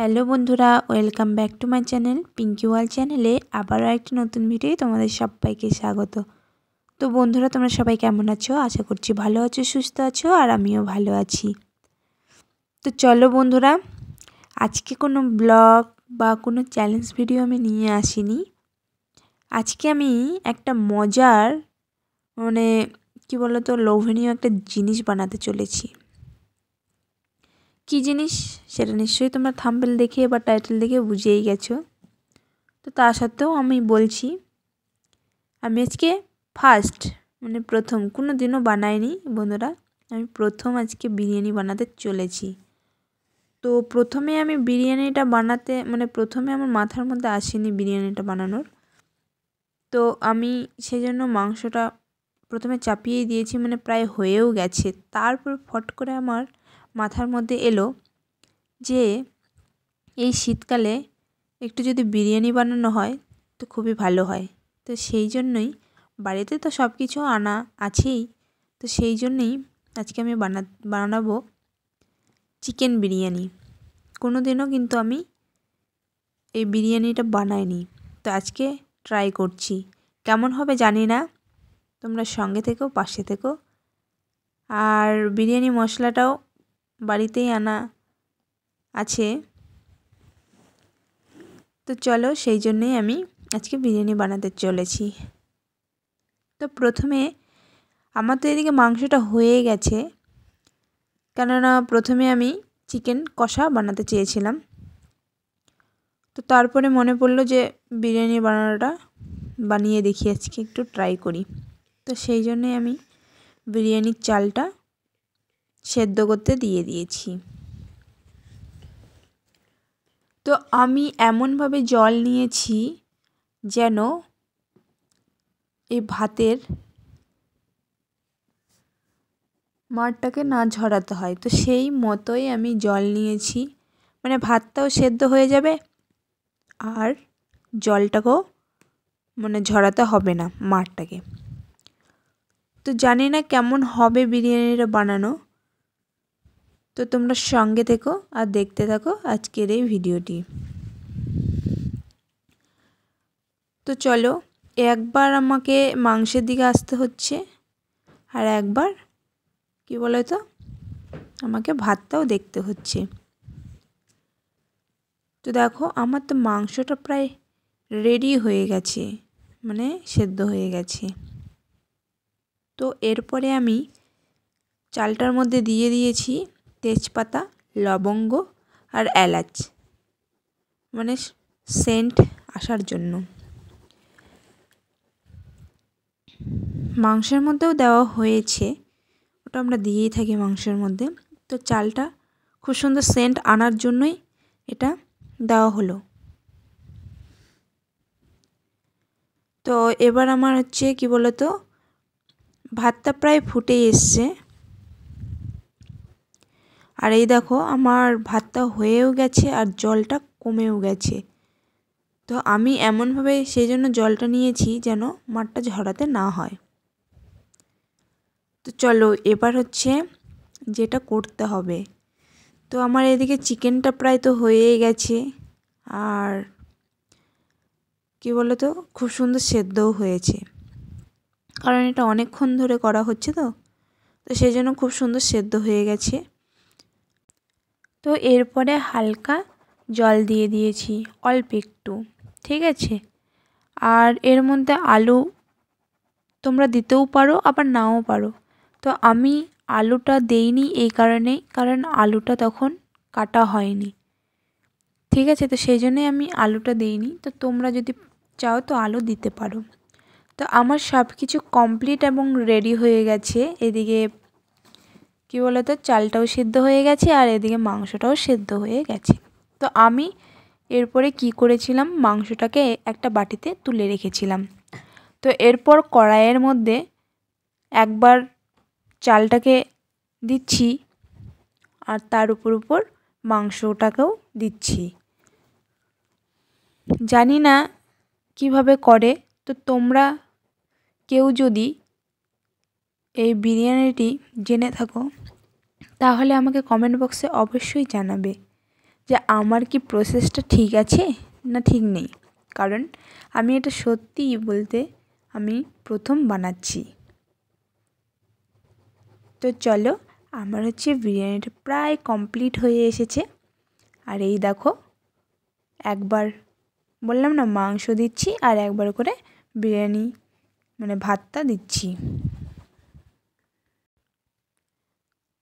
Hello বন্ধুরা, welcome back to my channel Pinki wall চ্যানেলে আবারও একটি নতুন ভিডিও তোমাদের সবাইকে স্বাগত। তো বন্ধুরা, তোমরা সবাই কেমন আছো? আশা করছি ভালো আছো, সুস্থ আছো আর আমিও ভালো আছি। তো চলো বন্ধুরা, আজকে কোনো ব্লগ বা কোনো চ্যালেঞ্জ ভিডিও আমি নিয়ে আসিনি। আজকে আমি একটা মজার মানে কি বলতো, লোভনীয় একটা জিনিস বানাতে চলেছি। কী জিনিস? সেটা নিশ্চয়ই তোমরা থাম্বেল দেখে বা টাইটেল দেখে বুঝেই গেছো। তো তা সত্ত্বেও আমি বলছি, আমি আজকে ফার্স্ট মানে প্রথম কোনো দিনও বানাইনি বন্ধুরা, আমি প্রথম আজকে বিরিয়ানি বানাতে চলেছি। তো প্রথমে আমি বিরিয়ানিটা বানাতে মানে প্রথমে আমার মাথার মধ্যে আসেনি বিরিয়ানিটা বানানোর। তো আমি সেই জন্য মাংসটা প্রথমে চাপিয়ে দিয়েছি মানে প্রায় হয়েও গেছে। তারপর ফট করে আমার মাথার মধ্যে এলো যে এই শীতকালে একটু যদি বিরিয়ানি বানানো হয় তো খুবই ভালো হয়। তো সেই জন্যই বাড়িতে তো সব কিছু আনা আছেই। তো সেই জন্যেই আজকে আমি বানা, বানাবো চিকেন বিরিয়ানি। কোনো দিনও কিন্তু আমি এই বিরিয়ানিটা বানাইনি। তো আজকে ট্রাই করছি। কেমন হবে জানি না। তোমরা সঙ্গে থেকো, পাশে থেকো। আর বিরিয়ানি মশলাটাও বাড়িতেই আনা আছে। তো চলো সেই জন্যেই আমি আজকে বিরিয়ানি বানাতে চলেছি। তো প্রথমে আমার তো এদিকে মাংসটা হয়ে গেছে। কেননা প্রথমে আমি চিকেন কষা বানাতে চেয়েছিলাম। তো তারপরে মনে পড়ল যে বিরিয়ানি বানানোটা বানিয়ে দেখি, আজকে একটু ট্রাই করি। তো সেই জন্যে আমি বিরিয়ানির চালটা সেদ্ধ করতে দিয়ে দিয়েছি। তো আমি এমনভাবে জল নিয়েছি যেন এই ভাতের মাঠটাকে না ঝরাতে হয়। তো সেই মতোই আমি জল নিয়েছি। মানে ভাতটাও সেদ্ধ হয়ে যাবে আর জলটাকেও মানে ঝরাতে হবে না মাঠটাকে তো জানি না কেমন হবে বিরিয়ানিটা বানানো। তো তোমরা সঙ্গে থেকো আর দেখতে থাকো আজকের এই ভিডিওটি। তো চলো, একবার আমাকে মাংসের দিকে আসতে হচ্ছে আর একবার, কি বলে তো? আমাকে ভাতটাও দেখতে হচ্ছে। তো দেখো, আমার তো মাংসটা প্রায় রেডি হয়ে গেছে মানে সেদ্ধ হয়ে গেছে। তো এরপরে আমি চালটার মধ্যে দিয়ে দিয়েছি তেজপাতা, লবঙ্গ আর এলাচ। মানে সেন্ট আসার জন্য। মাংসের মধ্যেও দেওয়া হয়েছে। ওটা আমরা দিয়েই থাকি মাংসের মধ্যে। তো চালটা খুব সুন্দর সেন্ট আনার জন্যই এটা দেওয়া হলো। তো এবার আমার হচ্ছে কি বলতো, ভাতটা প্রায় ফুটে এসছে। আর এই দেখো, আমার ভাতটা হয়েও গেছে আর জলটা কমেও গেছে। তো আমি এমনভাবে সেই জন্য জলটা নিয়েছি যেন মাঠটা ঝরাতে না হয়। তো চলো, এবার হচ্ছে যেটা করতে হবে। তো আমার এদিকে চিকেনটা প্রায় তো হয়েই গেছে আর কী বলো তো খুব সুন্দর সেদ্ধও হয়েছে। কারণ এটা অনেকক্ষণ ধরে করা হচ্ছে তো তো সেই জন্য খুব সুন্দর সেদ্ধ হয়ে গেছে। তো এরপরে হালকা জল দিয়ে দিয়েছি, অল্প একটু, ঠিক আছে? আর এর মধ্যে আলু তোমরা দিতেও পারো, আবার নাও পারো। তো আমি আলুটা দেইনি এই কারণেই কারণ আলুটা তখন কাটা হয়নি। ঠিক আছে? তো সেই জন্যই আমি আলুটা দিইনি। তো তোমরা যদি চাও তো আলু দিতে পারো। তো আমার সব কিছু কমপ্লিট এবং রেডি হয়ে গেছে। এদিকে কী বলো তো চালটাও সেদ্ধ হয়ে গেছে আর এদিকে মাংসটাও সেদ্ধ হয়ে গেছে। তো আমি এরপরে কি করেছিলাম? মাংসটাকে একটা বাটিতে তুলে রেখেছিলাম। তো এরপর কড়াইয়ের মধ্যে একবার চালটাকে দিচ্ছি আর তার উপর উপর মাংসটাকেও দিচ্ছি। জানি না কীভাবে করে। তো তোমরা কেউ যদি এই বিরিয়ানিটি জেনে থাকো, তাহলে আমাকে কমেন্ট বক্সে অবশ্যই জানাবে যে আমার কি প্রসেসটা ঠিক আছে না ঠিক নেই। কারণ আমি এটা সত্যিই বলতে আমি প্রথম বানাচ্ছি। তো চলো, আমার হচ্ছে বিরিয়ানিটা প্রায় কমপ্লিট হয়ে এসেছে। আর এই দেখো, একবার বললাম না মাংস দিচ্ছি আর একবার করে বিরিয়ানি মানে ভাতটা দিচ্ছি।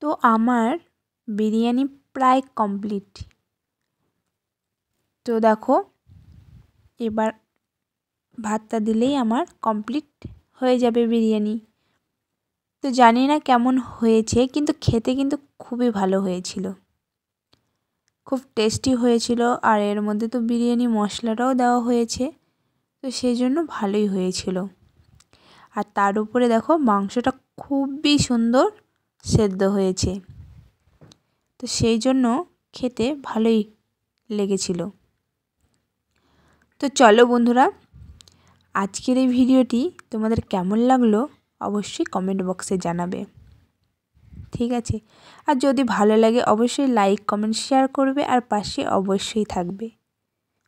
তো আমার বিরিয়ানি প্রায় কমপ্লিট। তো দেখো, এবার ভাতটা দিলেই আমার কমপ্লিট হয়ে যাবে বিরিয়ানি। তো জানি না কেমন হয়েছে, কিন্তু খেতে কিন্তু খুবই ভালো হয়েছিল। খুব টেস্টি হয়েছিল, আর এর মধ্যে তো বিরিয়ানি মশলাটাও দেওয়া হয়েছে, তো সেই জন্য ভালোই হয়েছিল। আর তার উপরে দেখো, মাংসটা খুবই সুন্দর সেদ্ধ হয়েছে। তো সেই জন্য খেতে ভালোই লেগেছিল। তো চলো বন্ধুরা, আজকের এই ভিডিওটি তোমাদের কেমন লাগল অবশ্যই কমেন্ট বক্সে জানাবে। ঠিক আছে? আর যদি ভালো লাগে অবশ্যই লাইক কমেন্ট শেয়ার করবে আর পাশে অবশ্যই থাকবে।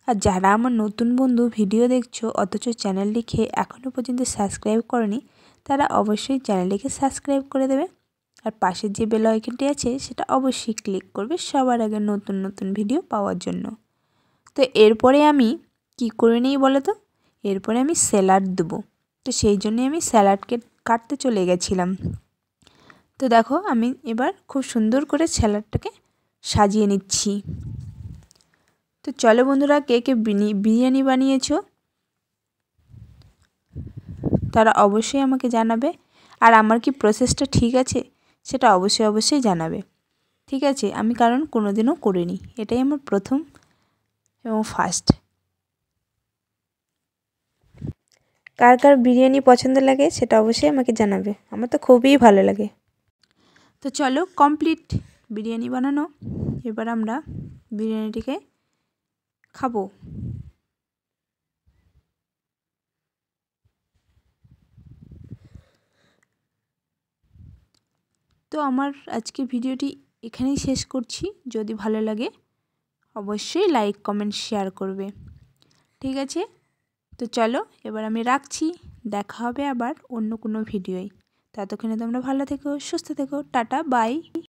আর যারা আমার নতুন বন্ধু ভিডিও দেখছ, অথচ চ্যানেলটিকে এখনও পর্যন্ত সাবস্ক্রাইব করনি, তারা অবশ্যই চ্যানেলটিকে সাবস্ক্রাইব করে দেবে। আর পাশের যে বেল আইকনটি আছে, সেটা অবশ্যই ক্লিক করবে সবার আগে নতুন নতুন ভিডিও পাওয়ার জন্য। তো এরপরে আমি কি করে নিই বলো তো এরপরে আমি স্যালাড দেবো। তো সেই জন্যে আমি স্যালাডকে কাটতে চলে গেছিলাম। তো দেখো, আমি এবার খুব সুন্দর করে স্যালাডটাকে সাজিয়ে নিচ্ছি। তো চলো বন্ধুরা, কে কে বিরিয়ানি বানিয়েছো? তারা অবশ্যই আমাকে জানাবে। আর আমার কি প্রসেসটা ঠিক আছে? সেটা অবশ্যই অবশ্যই জানাবে। ঠিক আছে? আমি কারণ কোনো দিনও করিনি। এটাই আমার প্রথম এবং ফার্স্ট কার কার বিরিয়ানি পছন্দ লাগে সেটা অবশ্যই আমাকে জানাবে। আমার তো খুবই ভালো লাগে। তো চলো কমপ্লিট বিরিয়ানি বানানো। এবার আমরা বিরিয়ানিটিকে খাব। তো আমার আজকে ভিডিওটি এখানেই শেষ করছি। যদি ভালো লাগে, অবশ্যই লাইক কমেন্ট শেয়ার করবে। ঠিক আছে? তো চলো, এবার আমি রাখছি। দেখা হবে আবার অন্য কোনো ভিডিওয়। ততক্ষণে তোমরা ভালো থেকো, সুস্থ থেকো। Tata bye